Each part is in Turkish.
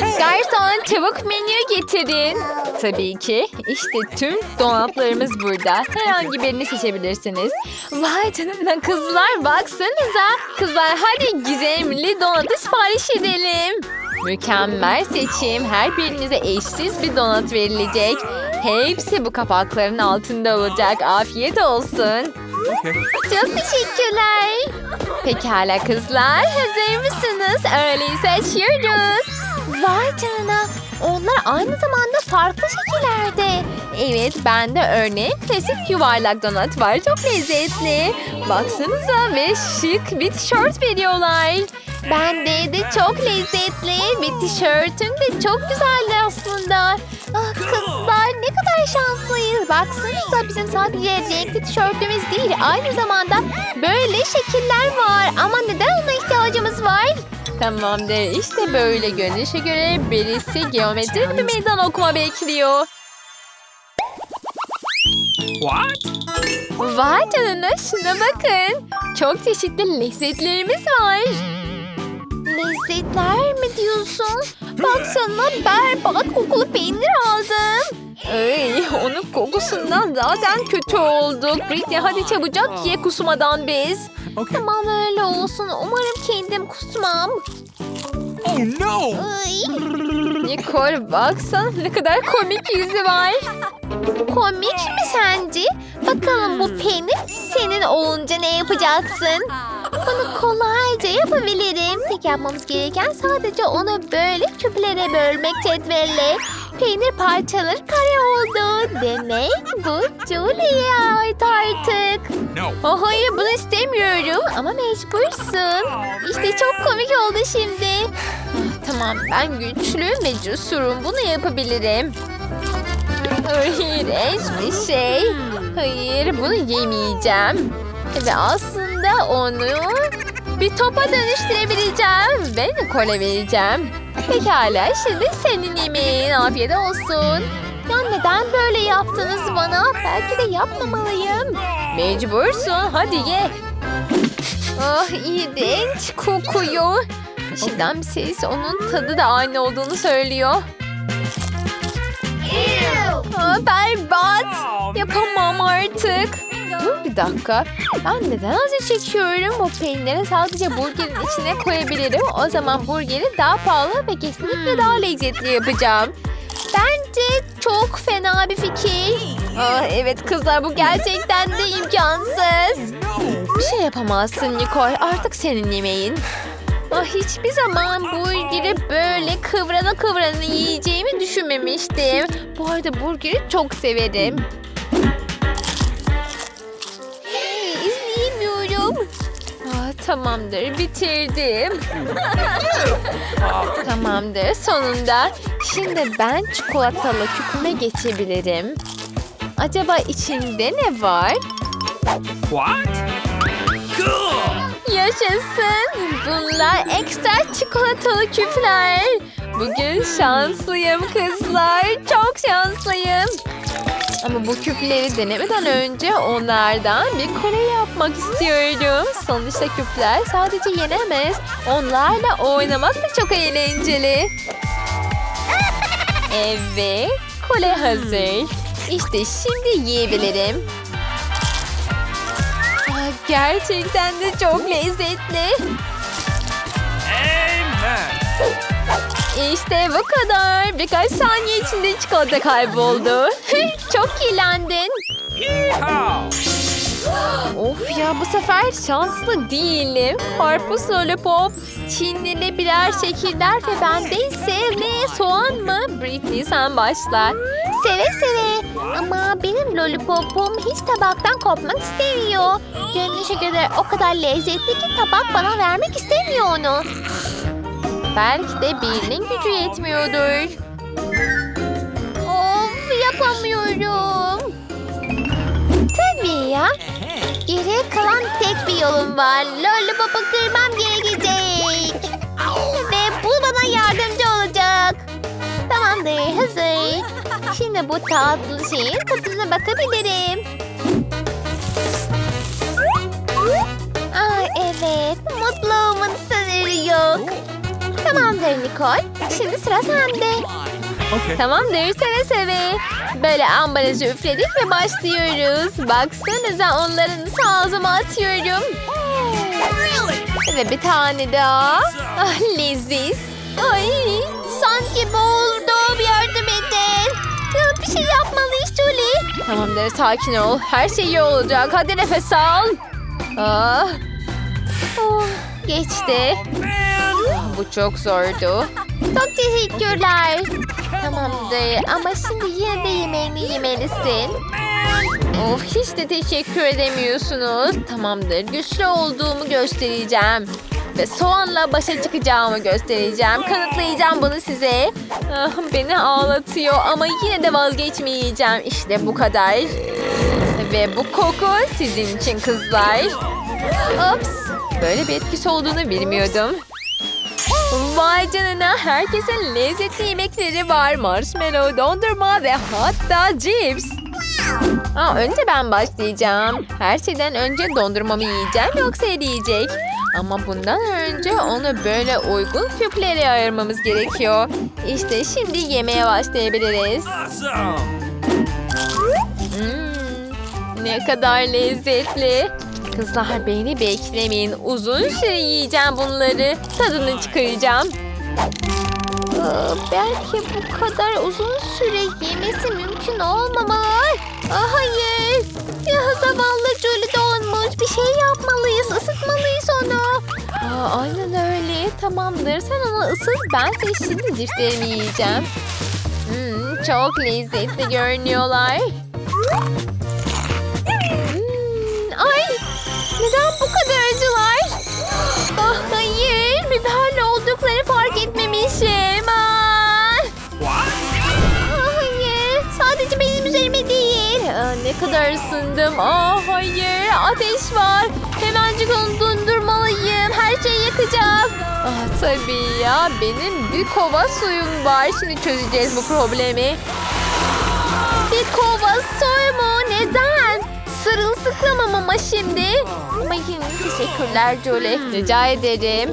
Garson çabuk menü getirin. Tabii ki. İşte tüm donatlarımız burada. Herhangi birini seçebilirsiniz. Vay canına kızlar baksanıza. Kızlar hadi gizemli donatı sipariş edelim. Mükemmel seçim. Her birinize eşsiz bir donat verilecek. Hepsi bu kapakların altında olacak. Afiyet olsun. Çok teşekkürler. Pekala kızlar hazır mısınız? Öyleyse açıyoruz. Vay canına. Onlar aynı zamanda farklı şekillerde. Evet bende örneğin klasik yuvarlak donat var. Çok lezzetli. Baksanıza ve şık bir tişört veriyorlar. Bende de çok lezzetli ve tişörtüm de çok güzeldi aslında. Ah kızlar ne kadar şanslıyız. Baksanıza bizim sadece renkli tişörtümüz değil. Aynı zamanda böyle şekiller var. Ama neden ona ihtiyacımız var? Tamamdır. İşte böyle görünüşe göre birisi geometrik bir meydan okuma bekliyor. What? Vay canına şuna bakın. Çok çeşitli lezzetlerimiz var. Lezzetler mi diyorsun? Baksana berbat kokulu peynir aldım. Ay, onun kokusundan zaten kötü olduk. Britney hadi çabucak ye kusmadan biz. Okay. Tamam öyle olsun. Umarım kendim kusmam. Oh no! Ay. Nicole baksan ne kadar komik yüzü var. Komik mi sence? Bakalım bu peynir senin olunca ne yapacaksın? Bunu kolayca yapabilirim. Tek yapmamız gereken sadece onu böyle küplere bölmek cetvelle. Peynir parçaları kare oldu. Demek bu Julie'ye ait artık. No. Oh, hayır bunu istemiyorum ama mecbursun. İşte çok komik oldu şimdi. Ah, tamam ben güçlü ve cesurum bunu yapabilirim. İğrenç bir şey. Hayır bunu yemeyeceğim. Ve aslında onu bir topa dönüştürebileceğim. Ve Nicole'e vereceğim. Pekala şimdi senin yemeğin afiyet olsun. Ya neden böyle yaptınız bana? Belki de yapmamalıyım. Mecbursun hadi ye. Ah iğrenç kokuyor. İçinden bir ses onun tadı da aynı olduğunu söylüyor. Aa, berbat. Yapamam artık. Dur bir dakika. Ben neden acı çekiyorum? Bu peyniri sadece burgerin içine koyabilirim. O zaman burgeri daha pahalı ve kesinlikle daha lezzetli yapacağım. Bence çok fena bir fikir. Aa, evet kızlar bu gerçekten de imkansız. Bir şey yapamazsın Nicole. Artık senin yemeğin. Ah, hiçbir zaman burgeri böyle kıvrana kıvrana yiyeceğimi düşünmemiştim. Bu arada burgeri çok severim. Tamamdır bitirdim. tamamdır sonunda. Şimdi ben çikolatalı küpüme geçebilirim. Acaba içinde ne var? What? Cool! Yaşasın. Bunlar ekstra çikolatalı küpler. Bugün şanslıyım kızlar. Çok şanslıyım. Ama bu küpleri denemeden önce onlardan bir kole yapmak istiyorum. Sonuçta küpler sadece yenemez. Onlarla oynamak da çok eğlenceli. Evet, kole hazır. İşte şimdi yiyebilirim. Gerçekten de çok lezzetli. İşte bu kadar. Birkaç saniye içinde çikolata kayboldu. çok kirlendin. Of ya bu sefer şanslı değilim. Karpuz lollipop, Çinlili birer şekiller ve bende ise ne soğan mı? Britney sen başla. Seve seve. Ama benim lollipopum hiç tabaktan kopmak istemiyor. Görünüşe göre o kadar lezzetli ki tabak bana vermek istemiyor onu. Belki de birinin gücü yetmiyordur. Of yapamıyorum. Tabii ya. Geriye kalan tek bir yolum var. Lollipop'u kırmam gerekecek. Ve bu bana yardımcı olacak. Tamamdır hazır. Şimdi bu tatlı şeyin tadına bakabilirim. Tamamdır Nicole. şimdi sıra sende. Okay. Tamamdır seve seve. Böyle ambalajı üfledik ve başlıyoruz. Baksanıza onların ağzıma atıyorum. Ve bir tane daha. Ah leziz. Ay sanki boğuldum yardım edin. Bir şey yapmalıyız Julie. Tamamdır sakin ol. Her şey iyi olacak. Hadi nefes al. Ah. Oh, geçti. Bu çok zordu. Çok teşekkürler. Tamamdır ama şimdi yine de yemeğini yemelisin. Of hiç de teşekkür edemiyorsunuz. Tamamdır güçlü olduğumu göstereceğim. Ve soğanla başa çıkacağımı göstereceğim. Kanıtlayacağım bunu size. Ah, beni ağlatıyor ama yine de vazgeçmeyeceğim. İşte bu kadar. Ve bu koku sizin için kızlar. Ops. Böyle bir etkisi olduğunu bilmiyordum. Vay canına herkesin lezzetli yemekleri var. Marshmallow, dondurma ve hatta cips. Aa, önce ben başlayacağım. Her şeyden önce dondurmamı yiyeceğim yoksa eriyecek. Ama bundan önce onu böyle uygun küplere ayırmamız gerekiyor. İşte şimdi yemeğe başlayabiliriz. Awesome. Hmm, ne kadar lezzetli. Kızlar beni beklemeyin. Uzun süre yiyeceğim bunları. Tadını çıkaracağım. Aa, belki bu kadar uzun süre yemesi mümkün olmamalı. Aa, hayır. Ya zavallı Julie donmuş. Bir şey yapmalıyız. Isıtmalıyız onu. Aa, aynen öyle. Tamamdır. Sen onu ısıt. Ben ise şimdi cipslerimi yiyeceğim. Hmm, çok lezzetli görünüyorlar. Kadar ısındım. Ah hayır! Ateş var. Hemencik onu dondurmalıyım. Her şeyi yakacak. Ah tabii ya. Benim bir kova suyum var. Şimdi çözeceğiz bu problemi. Bir kova soy mu? Neden? Sırılsıklamam ama şimdi. Ama teşekkürler Jolie. Rica ederim.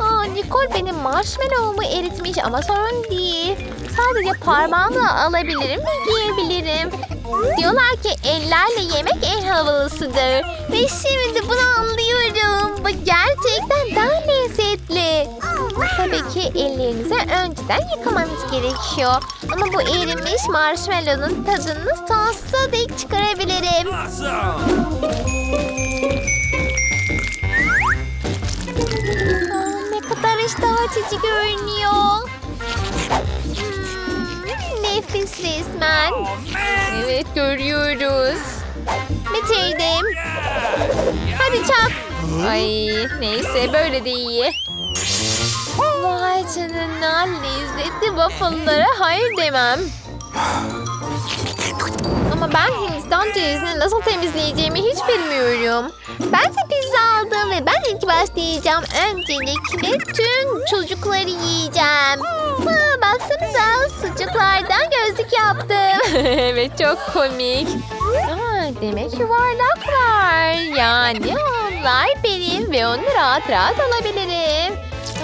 Aa, Nicole benim marshmallow'umu eritmiş ama sorun değil. Sadece parmağımla alabilirim ve yiyebilirim. Diyorlar ki ellerle yemek en havalısıdır. Ve şimdi bunu anlıyorum. Bu gerçekten daha lezzetli. Tabii ki ellerinizi önceden yıkamanız gerekiyor. Ama bu erimiş marshmallow'un tadını sonsuza dek çıkarabilirim. Aa, ne kadar iştah açıcı görünüyor. Nefis resmen. Evet görüyoruz. Bitirdim. Hadi çak. Ay neyse böyle de iyi. Vay canına lezzetli waffle'lara hayır demem. Ama ben Hindistan cevizini nasıl temizleyeceğimi hiç bilmiyorum. Ben de pizza aldım ve ben ilk başlayacağım. Öncelikle tüm çocukları yiyeceğim. Ha, baksanıza sucuklardan gözlük yaptım. evet çok komik. Aa, demek yuvarlak var. Yani onlar benim ve onu rahat rahat alabilirim.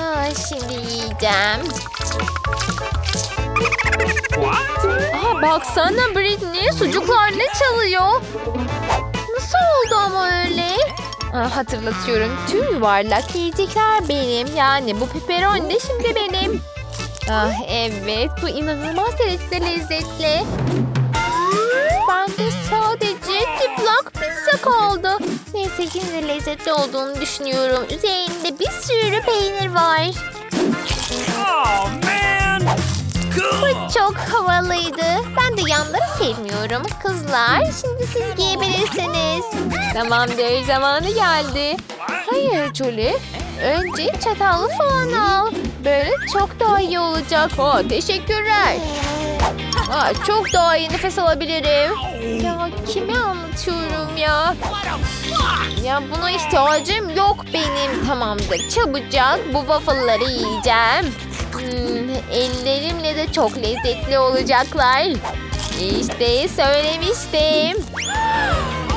Aa, şimdi yiyeceğim. Aa, baksana Britney sucuklar ne çalıyor? Nasıl oldu ama öyle? Aa, hatırlatıyorum tüm yuvarlak yiyecekler benim. Yani bu pepperoni de şimdi benim. Ah evet bu inanılmaz derecede lezzetli. Bende sadece diplak pizza kaldı. Neyse yine de lezzetli olduğunu düşünüyorum. Üzerinde bir sürü peynir var. Oh man. Cool. Çok havalıydı. Ben de yanları sevmiyorum. Kızlar şimdi siz giyebilirsiniz. Tamamdır zamanı geldi. Hayır Julie. Önce çatallı falan al. Böyle çok daha iyi olacak. Ha, teşekkürler. Aa, çok daha iyi nefes alabilirim. Ya kime anlatıyorum ya? Ya buna ihtiyacım yok benim. Tamamdır çabucak bu waffle'ları yiyeceğim. Hmm, ellerimle de çok lezzetli olacaklar. İşte söylemiştim.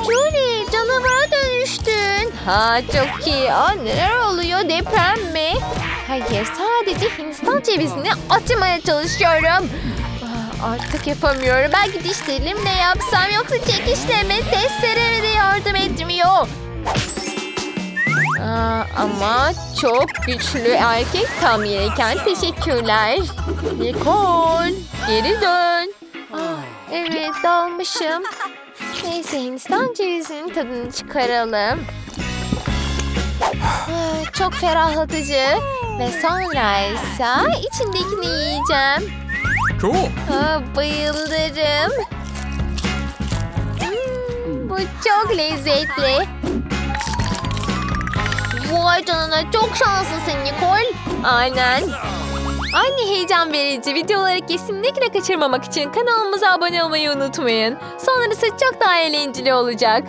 Julie canavara dönüştün. Ha çok iyi. Aa, neler oluyor deprem mi? Hayır sadece Hindistan cevizini atmaya çalışıyorum. Artık yapamıyorum. Belki dişlerimle yapsam yoksa çekişleme testere de yardım etmiyor. Aa, ama çok güçlü erkek tam yerken teşekkürler. Nicole geri dön. Ah, evet dalmışım. Neyse Hindistan cevizinin tadını çıkaralım. Ah, Çok ferahlatıcı. Ve sonra ise içindekini yiyeceğim. Cool. Aa, bayılırım. Hmm, bu çok lezzetli. Vay canına çok şanslısın Nicole. Aynen. Aynı heyecan verici videoları kesinlikle kaçırmamak için kanalımıza abone olmayı unutmayın. Sonrası çok daha eğlenceli olacak.